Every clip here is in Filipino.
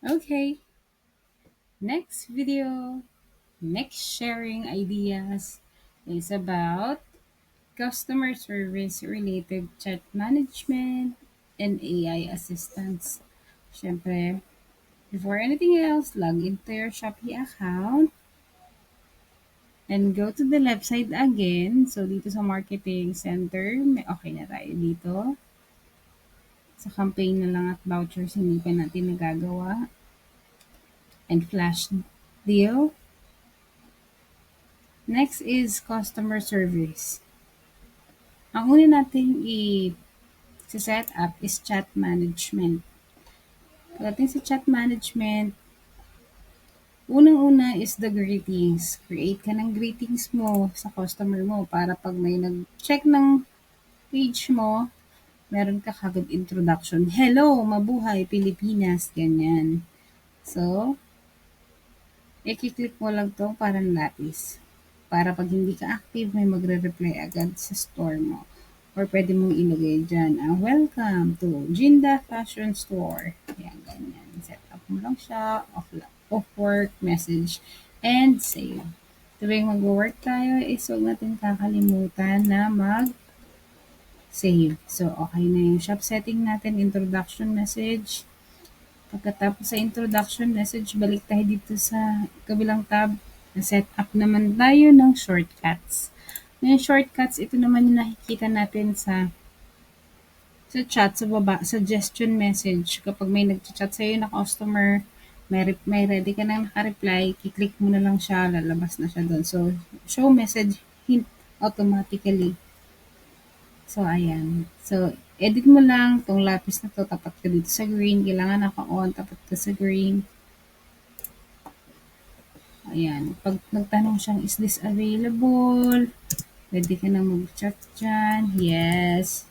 Okay, next video, next sharing ideas is about customer service related chat management and AI assistance. Siyempre, before anything else, log into your Shopee account and go to the left side again. So, dito sa marketing center, may okay na tayo dito. Sa campaign na lang at vouchers, hindi pa natin nagagawa. And flash deal. Next is customer service. Ang una natin i-set up is chat management. Pagdating sa chat management, unang-una is the greetings. Create ka ng greetings mo sa customer mo para pag may nag-check ng page mo, meron ka kagad introduction. Hello, mabuhay, Pilipinas, ganyan. So, i-click mo lang to parang lapis. Para pag hindi ka active, may magre-reply agad sa store mo. Or pwede mong ilagay dyan, uh, welcome to Jinda Fashion Store. Yan, ganyan. Set up mo lang siya, off, off work, message, and save. Tuwing mag-work tayo, is huwag natin kakalimutan na mag save. So, okay na yung shop setting natin, introduction message. Pagkatapos sa introduction message, balik tayo dito sa kabilang tab. Na-set up naman tayo ng shortcuts. Yung shortcuts, ito naman yung nakikita natin sa sa chat sa baba, suggestion message. Kapag may nag-chat sa'yo na customer, may, may ready ka nang naka-reply, kiklik mo na lang siya, lalabas na siya doon. So, show message hint automatically. So, ayan. So, edit mo lang tong lapis na to, tapat ka dito sa green. Kailangan naka-on, tapat ka sa green. Ayan. Pag nagtanong siyang, is this available? Pwede ka na mag-chat dyan. Yes.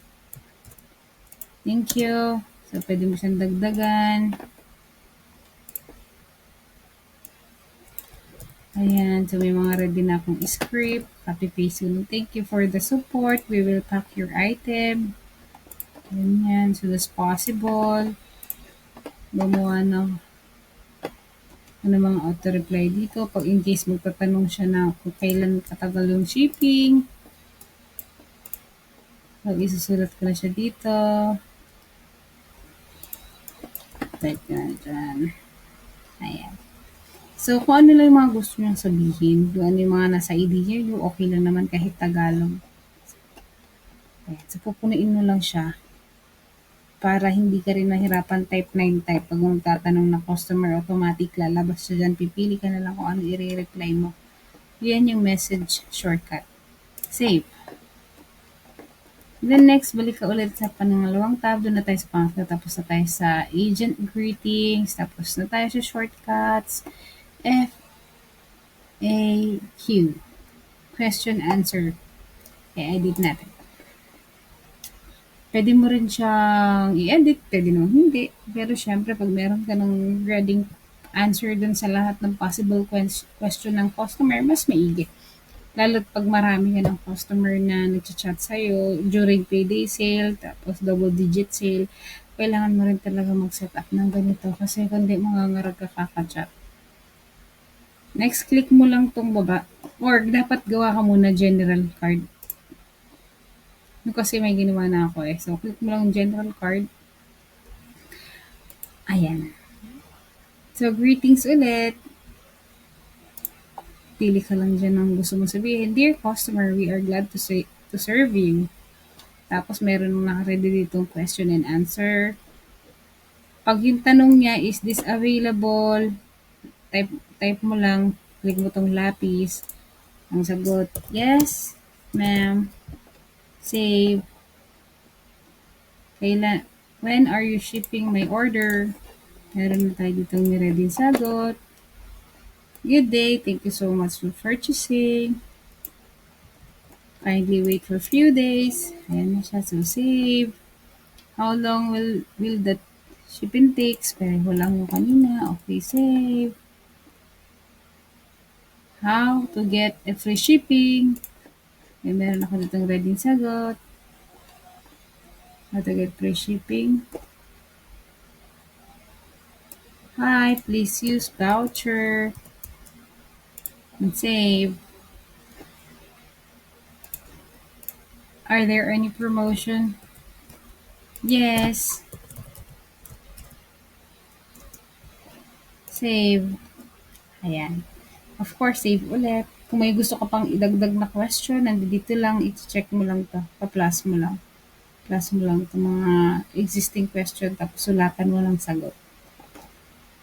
Thank you. So, pwede mo siyang dagdagan. Ayan. So, may mga ready na akong script. Copy-paste yun. Thank you for the support. We will pack your item. Ganyan. So, as possible. Gumawa ng ano mga auto-reply dito. Pag in case magtatanong siya na kung kailan katagal yung shipping. Pag isusulat ko na siya dito. Type na dyan. So, kung ano lang yung mga gusto niyang sabihin, kung ano yung mga nasa idea nyo, okay lang naman kahit Tagalog. Ayan. So, pupunuin mo lang siya para hindi ka rin nahirapan type 9 type. Pag magtatanong na customer, automatic lalabas siya dyan. Pipili ka na lang kung ano i-reply mo. Yan yung message shortcut. Save. Then next, balik ka ulit sa pangalawang tab. Doon na tayo sa pangatlo. Tapos na tayo sa agent greetings. Tapos na tayo sa shortcuts. F, A, Q. Question, answer. I-edit natin. Pwede mo rin siyang i-edit, pwede naman hindi. Pero syempre, pag meron ka ng ready answer dun sa lahat ng possible question ng customer, mas maigi. Lalo't pag marami ka ng customer na nag-chat sa'yo during payday sale, tapos double digit sale, kailangan mo rin talaga mag-set up ng ganito kasi kundi mangangarag ka kakachat. Next, click mo lang tong baba. Or dapat gawa ka muna general card yung kasi may ginawa na ako eh. So, click mo lang general card. Ayan. So, greetings ulit. Pili ka lang dyan ng gusto mo sabihin. Dear customer, we are glad to, say, to serve you. Tapos, meron mong naka-ready dito question and answer. Pag yung tanong niya, is this available? Type, type mo lang, click mo tong lapis. Ang sagot, yes, ma'am save. Kailan, when are you shipping my order? Meron na tayo dito ni-ready sagot. Good day. Thank you so much for purchasing. Kindly wait for a few days. Ayan na siya. So, save. How long will will that shipping takes? Pareho lang yung kanina. Okay, save. How to get a free shipping? May meron ako ditong ready sagot. How to get free shipping. Hi, please use voucher and save. Are there any promotion? Yes. Save. Ayan. Of course, save ulit. Kung may gusto ka pang idagdag na question, nandito lang, i-check mo lang to. Pa-plus mo lang. Plus mo lang itong mga existing question, tapos sulatan mo lang sagot.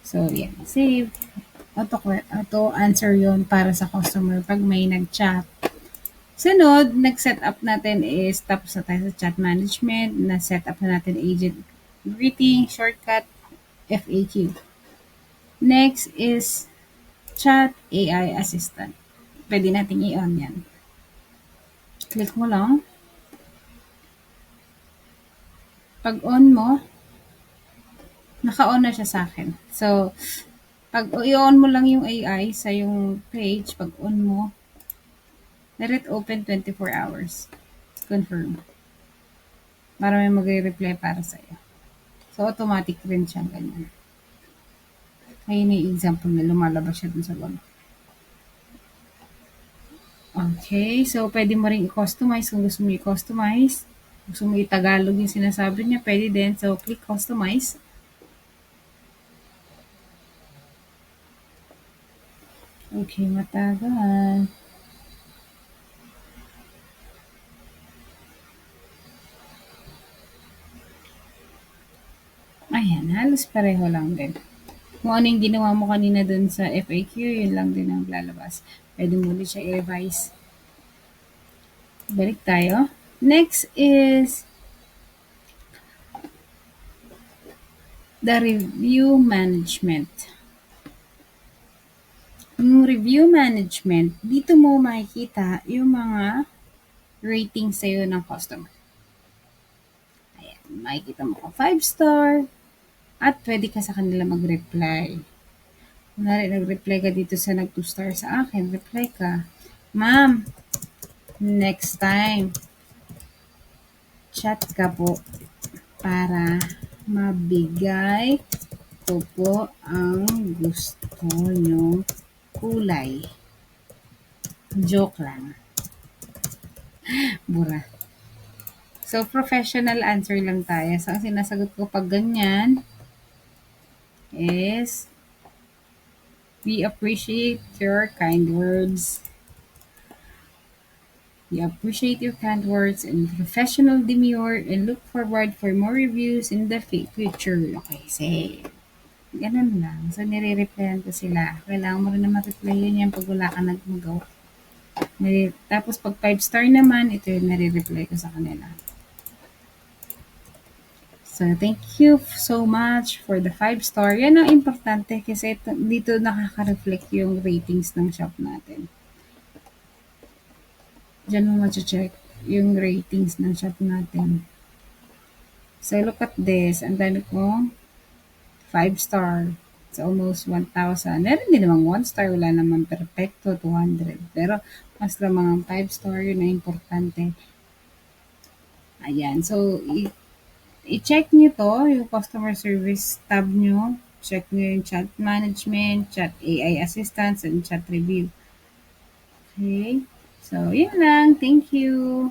So, yan. Save. Auto, auto answer yon para sa customer pag may nag-chat. Sunod, nag-set up natin is tapos na tayo sa chat management, na-set up na natin agent greeting, shortcut, FAQ. Next is chat AI assistant. Pwede nating i-on yan. Click mo lang. Pag on mo, naka-on na siya sa akin. So, pag i-on mo lang yung AI sa yung page, pag on mo, let it open 24 hours. Confirm. Para may magre-reply para sa'yo. So, automatic rin siyang ganyan. Ayun yung example na lumalabas siya dun sa baba. Okay, so pwede mo rin i-customize kung gusto mo i-customize. Gusto mo i-Tagalog yung sinasabi niya, pwede din. So, click customize. Okay, matagal. Ayan, halos pareho lang din. Kung ano yung ginawa mo kanina dun sa FAQ, yun lang din ang lalabas. Pwede mo ulit siya i-revise. Balik tayo. Next is the review management. Yung review management, dito mo makikita yung mga rating sa'yo ng customer. Ayan, makikita mo kung 5 star, at pwede ka sa kanila mag-reply. Kunwari, nag-reply ka dito sa nag 2 star sa akin, reply ka, Ma'am, next time, chat ka po para mabigay ko po ang gusto nyong kulay. Joke lang. Bura. So, professional answer lang tayo. So, ang sinasagot ko pag ganyan, is we appreciate your kind words. We appreciate your kind words and professional demure and look forward for more reviews in the future. Okay, say. Ganun lang. So, nire-replyan ko sila. Kailangan mo rin na ma-reply yun yan pag wala ka nagmagawa. Tapos, pag 5 star naman, ito yung nare-reply ko sa kanila. So, thank you so much for the 5 star. Yan ang importante kasi ito, dito nakaka-reflect yung ratings ng shop natin. Diyan mo ma-check yung ratings ng shop natin. So, look at this. Ang dami kong 5 star. It's almost 1,000. Meron din namang 1 star. Wala naman perfecto, 200. Pero, mas lamang 5 star, yun na importante. Ayan. So, i-check nyo to, yung customer service tab nyo. Check nyo yung chat management, chat AI assistance, and chat review. Okay? So, yun lang. Thank you.